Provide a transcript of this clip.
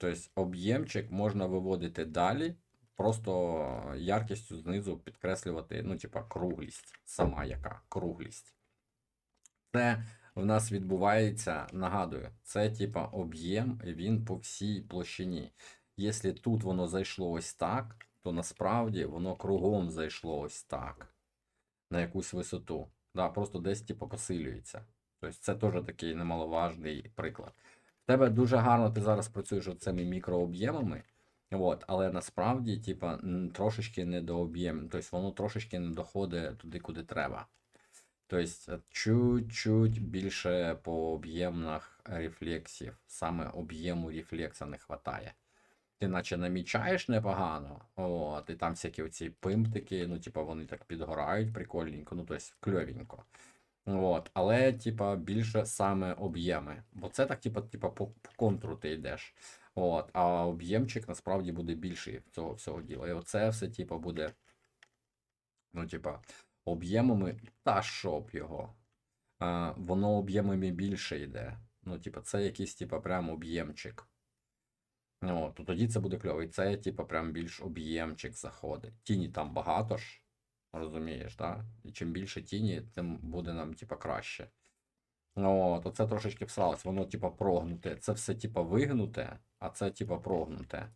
Тобто об'ємчик можна виводити далі, просто яркістю знизу підкреслювати, ну, типа, круглість, сама яка круглість. Це в нас відбувається, нагадую, це типа об'єм, він по всій площині. Якщо тут воно зайшло ось так, то насправді воно кругом зайшло ось так, на якусь висоту. Да, просто десь типу посилюється. Тобто це теж такий немаловажний приклад. В тебе дуже гарно ти зараз працюєш цими мікрооб'ємами, от, але насправді, типа, трошечки не до об'єму. Тобто воно трошечки не доходить туди, куди треба. Тобто, чуть-чуть більше по об'ємах рефлексів, саме об'єму рефлекса не вистачає. Ти наче намічаєш непогано, от, і там всякі оці пимптики, ну, типа, вони так підгорають прикольненько, ну, тобто кльовенько. От, але, типа, більше саме об'єми. Бо це так, типа, типа по, по контуру ти йдеш. От, а об'ємчик насправді буде більший цього всього діла. І оце все, типа, буде, ну, типа, об'ємами, та щоб його. А, воно об'ємами більше йде. Ну, типа, це якийсь, типа, прям об'ємчик. Ну, то тоді це буде кльово. І це, типа, прям більш об'ємчик заходить. Тіні там багато ж, розумієш, так? І чим більше тіні, тим буде нам, типа, краще. От, оце трошечки всралось, воно, типа, прогнуте. Це все, типа, вигнуте, а це, типа, прогнуте.